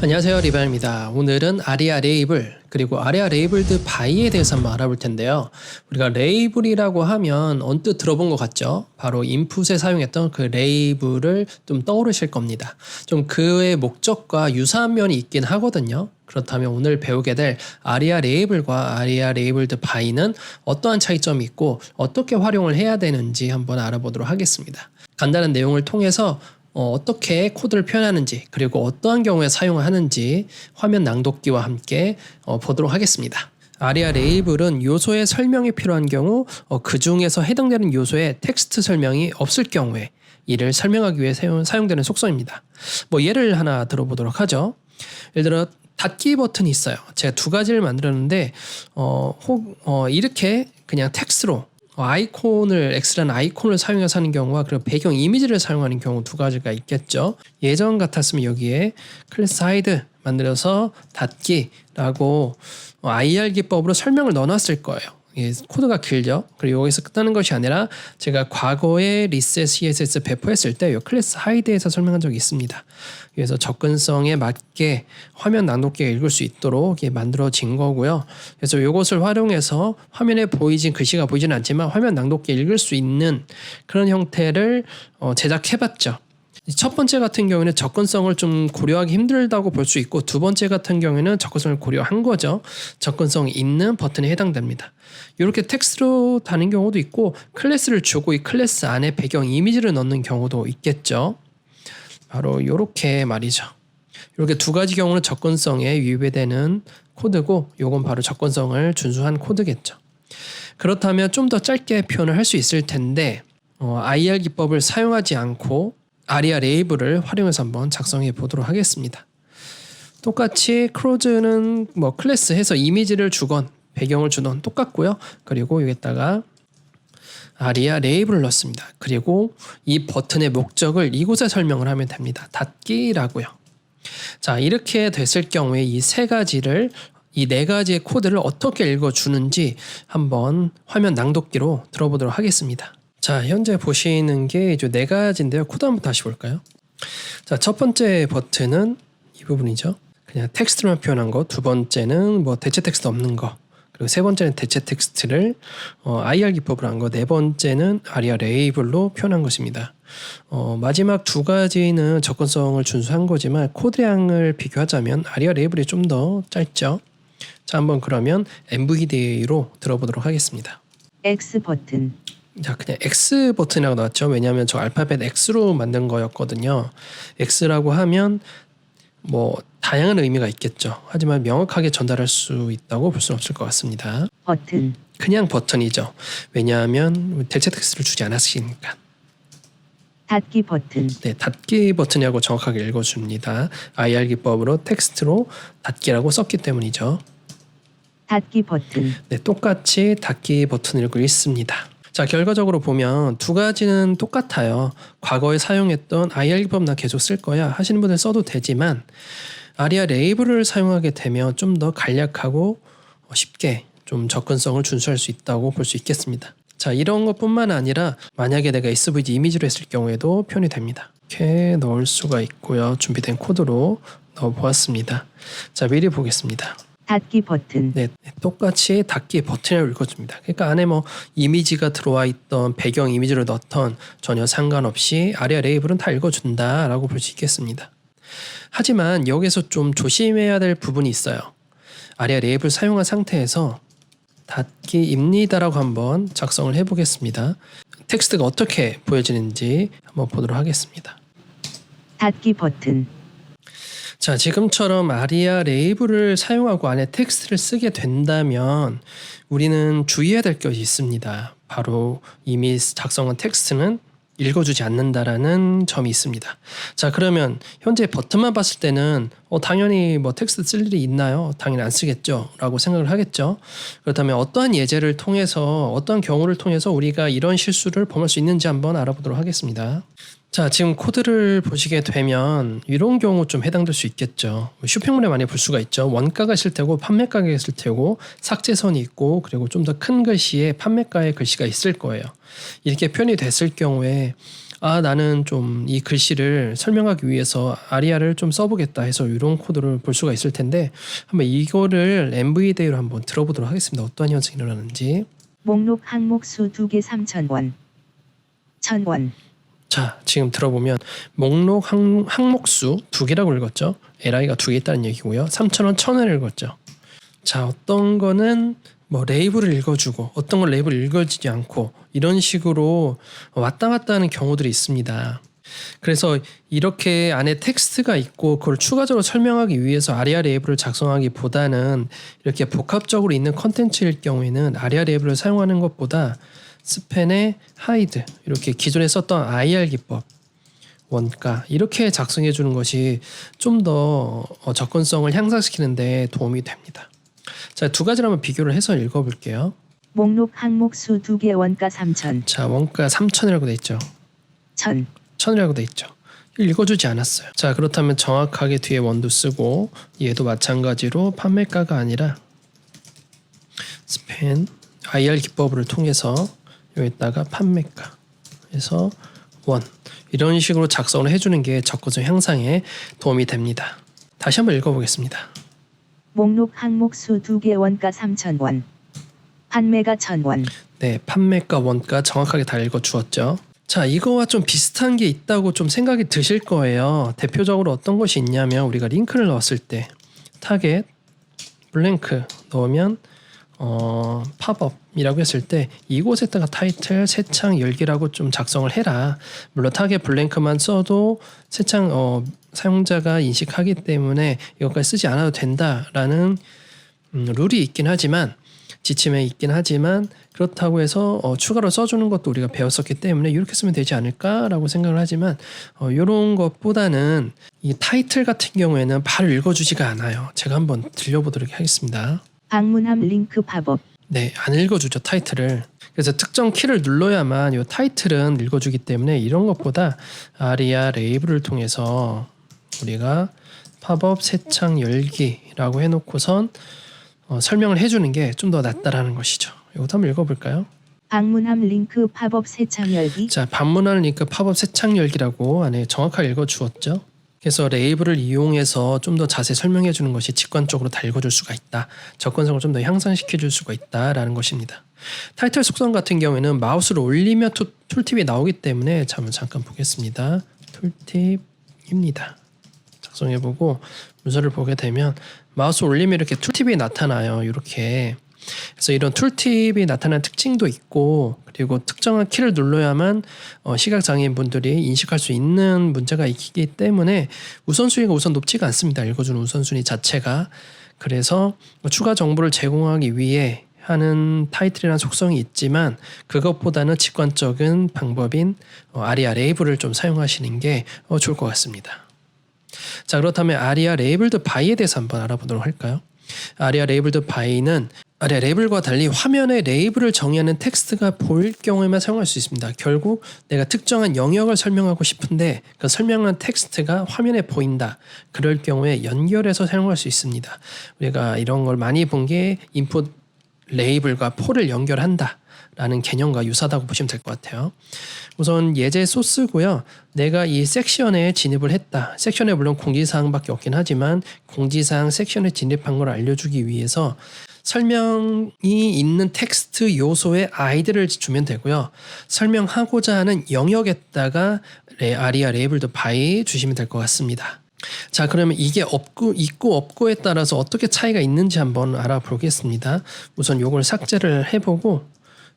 안녕하세요 리바입니다. 오늘은 아리아 레이블 그리고 아리아 레이블드 바이에 대해서 한번 알아볼 텐데요. 우리가 레이블이라고 하면 언뜻 들어본 것 같죠? 바로 인풋에 사용했던 그 레이블을 좀 떠오르실 겁니다. 좀 그의 목적과 유사한 면이 있긴 하거든요. 그렇다면 오늘 배우게 될 아리아 레이블과 아리아 레이블드 바이는 어떠한 차이점이 있고 어떻게 활용을 해야 되는지 한번 알아보도록 하겠습니다. 간단한 내용을 통해서 어, 어떻게 코드를 표현하는지 그리고 어떠한 경우에 사용을 하는지 화면 낭독기와 함께 어, 보도록 하겠습니다. 아리아 레이블은 요소의 설명이 필요한 경우 어, 그 중에서 해당되는 요소에 텍스트 설명이 없을 경우에 이를 설명하기 위해 사용, 사용되는 속성입니다. 뭐 예를 하나 들어보도록 하죠. 예를 들어 닫기 버튼이 있어요. 제가 두 가지를 만들었는데 어, 혹 어, 이렇게 그냥 텍스트로 어, 아이콘을 X라는 아이콘을 사용해서 하는 경우와 그리고 배경 이미지를 사용하는 경우 두 가지가 있겠죠. 예전 같았으면 여기에 클래스 하이드 만들어서 닫기라고 어, IR 기법으로 설명을 넣어놨을 거예요. 예, 코드가 길죠. 그리고 여기서 끝나는 것이 아니라 제가 과거에 리셋 CSS 배포했을 때 이 클래스 하이드에서 설명한 적이 있습니다. 그래서 접근성에 맞게 화면 낭독기가 읽을 수 있도록 만들어진 거고요. 그래서 이것을 활용해서 화면에 보이진 글씨가 보이지는 않지만 화면 낭독기 읽을 수 있는 그런 형태를 어, 제작해봤죠. 첫 번째 같은 경우에는 접근성을 좀 고려하기 힘들다고 볼 수 있고 두 번째 같은 경우에는 접근성을 고려한 거죠. 접근성 있는 버튼에 해당됩니다. 이렇게 텍스트로 다는 경우도 있고 클래스를 주고 이 클래스 안에 배경 이미지를 넣는 경우도 있겠죠. 바로 이렇게 말이죠. 이렇게 두 가지 경우는 접근성에 위배되는 코드고 요건 바로 접근성을 준수한 코드겠죠. 그렇다면 좀 더 짧게 표현을 할 수 있을 텐데 어, IR 기법을 사용하지 않고 아리아 레이블을 활용해서 한번 작성해 보도록 하겠습니다. 똑같이 크로즈는 뭐 클래스 해서 이미지를 주건 배경을 주던 똑같고요. 그리고 여기다가 아리아 레이블을 넣습니다. 그리고 이 버튼의 목적을 이곳에 설명을 하면 됩니다. 닫기라고요. 자, 이렇게 됐을 경우에 이 세 가지를 이 네 가지의 코드를 어떻게 읽어주는지 한번 화면 낭독기로 들어보도록 하겠습니다. 자, 현재 보시는 게 이제 네 가지인데요. 코드 한번 다시 볼까요? 자, 첫 번째 버튼은 이 부분이죠. 그냥 텍스트만 표현한 거. 두 번째는 뭐 대체 텍스트 없는 거. 그리고 세 번째는 대체 텍스트를 어, IR 기법으로 한 거. 네 번째는 아리아 레이블로 표현한 것입니다. 어, 마지막 두 가지는 접근성을 준수한 거지만 코드량을 비교하자면 아리아 레이블이 좀 더 짧죠. 자, 한번 그러면 MVDA로 들어보도록 하겠습니다. X 버튼, 자, 그냥 X 버튼이라고 나왔죠. 왜냐하면 저 알파벳 X로 만든 거였거든요. X라고 하면 뭐 다양한 의미가 있겠죠. 하지만 명확하게 전달할 수 있다고 볼 수는 없을 것 같습니다. 버튼, 그냥 버튼이죠. 왜냐하면 대체 텍스트를 주지 않았으니까. 닫기 버튼, 네, 닫기 버튼이라고 정확하게 읽어줍니다. IR 기법으로 텍스트로 닫기라고 썼기 때문이죠. 닫기 버튼, 네, 똑같이 닫기 버튼을 읽고 있습니다. 자, 결과적으로 보면 두 가지는 똑같아요. 과거에 사용했던 IR 기법 나 계속 쓸 거야 하시는 분들 써도 되지만 아리아 레이블을 사용하게 되면 좀 더 간략하고 쉽게 좀 접근성을 준수할 수 있다고 볼 수 있겠습니다. 자, 이런 것뿐만 아니라 만약에 내가 SVG 이미지로 했을 경우에도 표현이 됩니다. 이렇게 넣을 수가 있고요. 준비된 코드로 넣어 보았습니다. 자, 미리 보겠습니다. 닫기 버튼, 네, 똑같이 닫기 버튼을 읽어줍니다. 그러니까 안에 뭐 이미지가 들어와 있던 배경 이미지를 넣던 전혀 상관없이 아리아 레이블은 다 읽어준다라고 볼 수 있겠습니다. 하지만 여기서 좀 조심해야 될 부분이 있어요. 아리아 레이블 사용한 상태에서 닫기입니다라고 한번 작성을 해보겠습니다. 텍스트가 어떻게 보여지는지 한번 보도록 하겠습니다. 닫기 버튼, 자, 지금처럼 아리아 레이블을 사용하고 안에 텍스트를 쓰게 된다면 우리는 주의해야 될 것이 있습니다. 바로 이미 작성한 텍스트는 읽어주지 않는다라는 점이 있습니다. 자, 그러면 현재 버튼만 봤을 때는 어, 당연히 뭐 텍스트 쓸 일이 있나요? 당연히 안 쓰겠죠. 라고 생각을 하겠죠. 그렇다면 어떠한 예제를 통해서 어떠한 경우를 통해서 우리가 이런 실수를 범할 수 있는지 한번 알아보도록 하겠습니다. 자, 지금 코드를 보시게 되면 이런 경우 좀 해당될 수 있겠죠. 쇼핑몰에 많이 볼 수가 있죠. 원가가 있을 테고 판매가가 있을 테고 삭제선이 있고 그리고 좀 더 큰 글씨에 판매가의 글씨가 있을 거예요. 이렇게 표현이 됐을 경우에 아 나는 좀 이 글씨를 설명하기 위해서 아리아를 좀 써보겠다 해서 이런 코드를 볼 수가 있을 텐데 한번 이거를 MVDA로 한번 들어보도록 하겠습니다. 어떠한 현상이 일어나는지. 목록 항목 수 2개 3,000원. 1,000원. 자 지금 들어보면 목록 항, 항목수 두 개라고 읽었죠. LI가 두 개 있다는 얘기고요. 3,000원 1,000원을 읽었죠. 자 어떤 거는 뭐 레이블을 읽어주고 어떤 건 레이블을 읽어주지 않고 이런 식으로 왔다 갔다 하는 경우들이 있습니다. 그래서 이렇게 안에 텍스트가 있고 그걸 추가적으로 설명하기 위해서 아리아 레이블을 작성하기보다는 이렇게 복합적으로 있는 컨텐츠일 경우에는 아리아 레이블을 사용하는 것보다 스펜의 하이드 이렇게 기존에 썼던 IR 기법 원가 이렇게 작성해 주는 것이 좀 더 접근성을 향상시키는데 도움이 됩니다. 자, 두 가지를 한번 비교를 해서 읽어 볼게요. 목록 항목 수 2개 원가 3,000. 자, 원가 3천이라고 돼 있죠. 1,000. 1000이라고 돼 있죠. 읽어주지 않았어요. 자, 그렇다면 정확하게 뒤에 원도 쓰고 얘도 마찬가지로 판매가가 아니라 스펜 IR 기법을 통해서 여기다가 판매가 그래서 원 이런 식으로 작성을 해주는 게 접근성 향상에 도움이 됩니다. 다시 한번 읽어보겠습니다. 목록 항목 수 2개 원가 3,000원. 판매가 1,000원. 네, 판매가 원가 정확하게 다 읽어 주었죠. 자, 이거와 좀 비슷한 게 있다고 좀 생각이 드실 거예요. 대표적으로 어떤 것이 있냐면 우리가 링크를 넣었을 때 타겟 블랭크 넣으면 어, 팝업이라고 했을 때 이곳에다가 타이틀 새창 열기라고 좀 작성을 해라. 물론 타겟 블랭크만 써도 새창 어, 사용자가 인식하기 때문에 이것까지 쓰지 않아도 된다라는 음, 룰이 있긴 하지만 지침에 있긴 하지만 그렇다고 해서 어, 추가로 써주는 것도 우리가 배웠었기 때문에 이렇게 쓰면 되지 않을까라고 생각을 하지만 어, 이런 것보다는 이 타이틀 같은 경우에는 바로 읽어주지가 않아요. 제가 한번 들려보도록 하겠습니다. 방문함 링크 팝업. 네, 안 읽어주죠 타이틀을. 그래서 특정 키를 눌러야만 이 타이틀은 읽어주기 때문에 이런 것보다 아리아 레이블을 통해서 우리가 팝업 새창 열기라고 해놓고선 어, 설명을 해주는 게 좀 더 낫다라는 것이죠. 이것도 한번 읽어볼까요? 방문함 링크 팝업 세창 열기. 자, 방문하는 링크 팝업 새창 열기라고 안에 정확하게 읽어주었죠. 그래서 레이블을 이용해서 좀 더 자세히 설명해 주는 것이 직관적으로 다 읽어줄 수가 있다. 접근성을 좀 더 향상시켜 줄 수가 있다라는 것입니다. 타이틀 속성 같은 경우에는 마우스를 올리며 툴, 팁이 나오기 때문에 잠깐 잠깐 보겠습니다. 툴팁입니다. 작성해보고 문서를 보게 되면 마우스 올리면 이렇게 툴팁이 나타나요. 이렇게 그래서 이런 툴팁이 나타나는 특징도 있고 그리고 특정한 키를 눌러야만 어, 시각 장애인 분들이 인식할 수 있는 문제가 있기 때문에 우선순위가 우선 높지가 않습니다. 읽어주는 우선순위 자체가 그래서 추가 정보를 제공하기 위해 하는 타이틀이나 속성이 있지만 그것보다는 직관적인 방법인 어, 아리아 레이블을 좀 사용하시는 게 어, 좋을 것 같습니다. 자 그렇다면 아리아 레이블드 바이에 대해서 한번 알아보도록 할까요? 아리아 레이블드 바이는 아리아 레이블과 달리 화면에 레이블을 정의하는 텍스트가 보일 경우에만 사용할 수 있습니다. 결국 내가 특정한 영역을 설명하고 싶은데 그 설명한 텍스트가 화면에 보인다. 그럴 경우에 연결해서 사용할 수 있습니다. 우리가 이런 걸 많이 본 게 인풋 레이블과 폴을 연결한다. 라는 개념과 유사하다고 보시면 될 것 같아요. 우선 예제 소스고요. 내가 이 섹션에 진입을 했다. 섹션에 물론 공지사항밖에 없긴 하지만 공지사항 섹션에 진입한 걸 알려주기 위해서 설명이 있는 텍스트 요소의 아이디를 주면 되고요. 설명하고자 하는 영역에다가 레, 아리아 레이블드 바이 주시면 될 것 같습니다. 자, 그러면 이게 없고 있고 없고에 따라서 어떻게 차이가 있는지 한번 알아보겠습니다. 우선 요걸 삭제를 해보고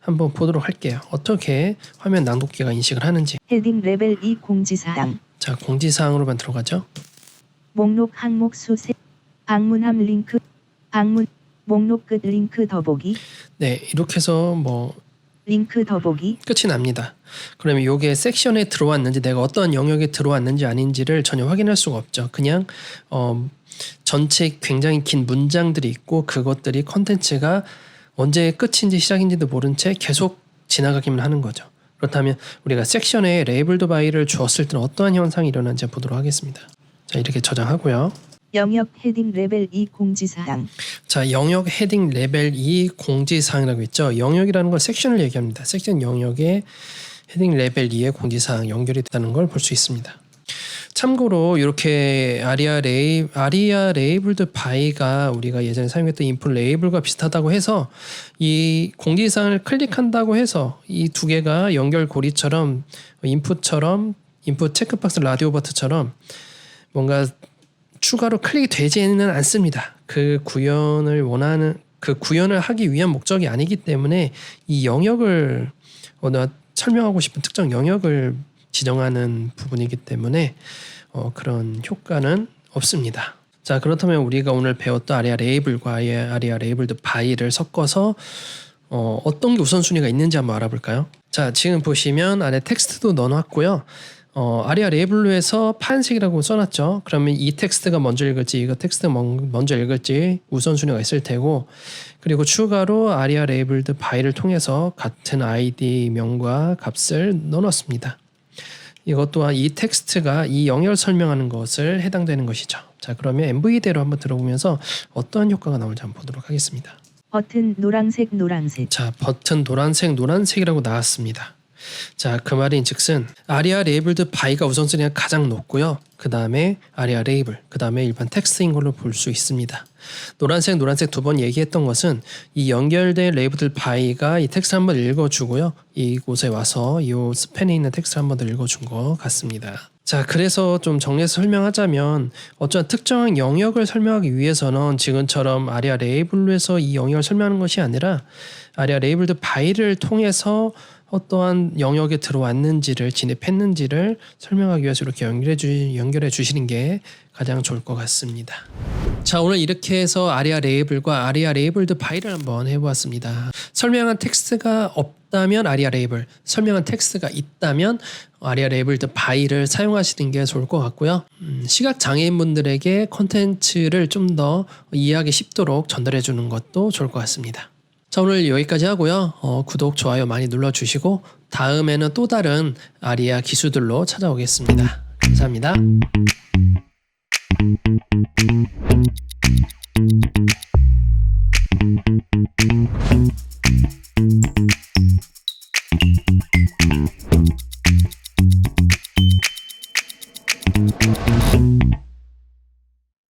한번 보도록 할게요. 어떻게 화면 낭독기가 인식을 하는지. 헤딩 레벨 2 공지사항. 자, 공지사항으로만 들어가죠. 목록 항목 수세. 방문함 링크. 방문. 목록 끝 링크 더보기. 네, 이렇게 해서 뭐 링크 더보기. 끝이 납니다. 그러면 요게 섹션에 들어왔는지 내가 어떤 영역에 들어왔는지 아닌지를 전혀 확인할 수가 없죠. 그냥 어 전체 굉장히 긴 문장들이 있고 그것들이 컨텐츠가 언제 끝인지 시작인지도 모른 채 계속 지나가기만 하는 거죠. 그렇다면 우리가 섹션에 레이블드 바이를 주었을 때는 어떠한 현상이 일어나는지 보도록 하겠습니다. 자, 이렇게 저장하고요. 영역 헤딩 레벨 2 공지사항. 자, 영역 헤딩 레벨 2 공지사항이라고 있죠. 영역이라는 건 섹션을 얘기합니다. 섹션 영역의 헤딩 레벨 2의 공지사항 연결이 됐다는 걸 볼 수 있습니다. 참고로 이렇게 아리아 레이 아리아 레이블드 바이가 우리가 예전에 사용했던 인풋 레이블과 비슷하다고 해서 이 공지사항을 클릭한다고 해서 이 두 개가 연결 고리처럼 인풋처럼 인풋 체크박스 라디오 버튼처럼 뭔가 추가로 클릭이 되지는 않습니다. 그 구현을 원하는 그 구현을 하기 위한 목적이 아니기 때문에 이 영역을 어느 설명하고 싶은 특정 영역을 지정하는 부분이기 때문에 어, 그런 효과는 없습니다. 자 그렇다면 우리가 오늘 배웠던 아리아 레이블과 아리아 레이블드 바이를 섞어서 어, 어떤 게 우선순위가 있는지 한번 알아볼까요? 자 지금 보시면 안에 텍스트도 넣어놨고요. 어, 아리아 레이블로에서 파란색이라고 써놨죠. 그러면 이 텍스트가 먼저 읽을지 이거 텍스트가 먼- 먼저 읽을지 우선순위가 있을 테고 그리고 추가로 아리아 레이블드 바이를 통해서 같은 아이디 명과 값을 넣어놨습니다. 이것 또한 이 텍스트가 이 영역을 설명하는 것을 해당되는 것이죠. 자 그러면 MV대로 한번 들어보면서 어떠한 효과가 나올지 한번 보도록 하겠습니다. 버튼 노란색 노란색 자 버튼 노란색 노란색이라고 나왔습니다. 자 그 말인즉슨 아리아 레이블드 바이가 우선순위가 가장 높고요. 그 다음에 아리아 레이블, 그 다음에 일반 텍스트인 걸로 볼 수 있습니다. 노란색 노란색 두 번 얘기했던 것은 이 연결된 레이블드 바이가 이 텍스트 한번 읽어주고요. 이곳에 와서 이 스팬에 있는 텍스트 한번 더 읽어준 것 같습니다. 자, 그래서 좀 정리해서 설명하자면 어쩌한 특정한 영역을 설명하기 위해서는 지금처럼 아리아 레이블로에서 이 영역을 설명하는 것이 아니라 아리아 레이블드 바이를 통해서 어떠한 영역에 들어왔는지를 진입했는지를 설명하기 위해서 이렇게 연결해 주 연결해 주시는 게 가장 좋을 것 같습니다. 자 오늘 이렇게 해서 아리아 레이블과 아리아 레이블드 바이를 한번 해보았습니다. 설명한 텍스트가 없다면 아리아 레이블, 설명한 텍스트가 있다면 아리아 레이블드 바이를 사용하시는 게 좋을 것 같고요. 음, 시각 장애인분들에게 콘텐츠를 좀 더 이해하기 쉽도록 전달해 주는 것도 좋을 것 같습니다. 자, 오늘 여기까지 하고요. 어, 구독, 좋아요 많이 눌러주시고, 다음에는 또 다른 아리아 기수들로 찾아오겠습니다. 감사합니다.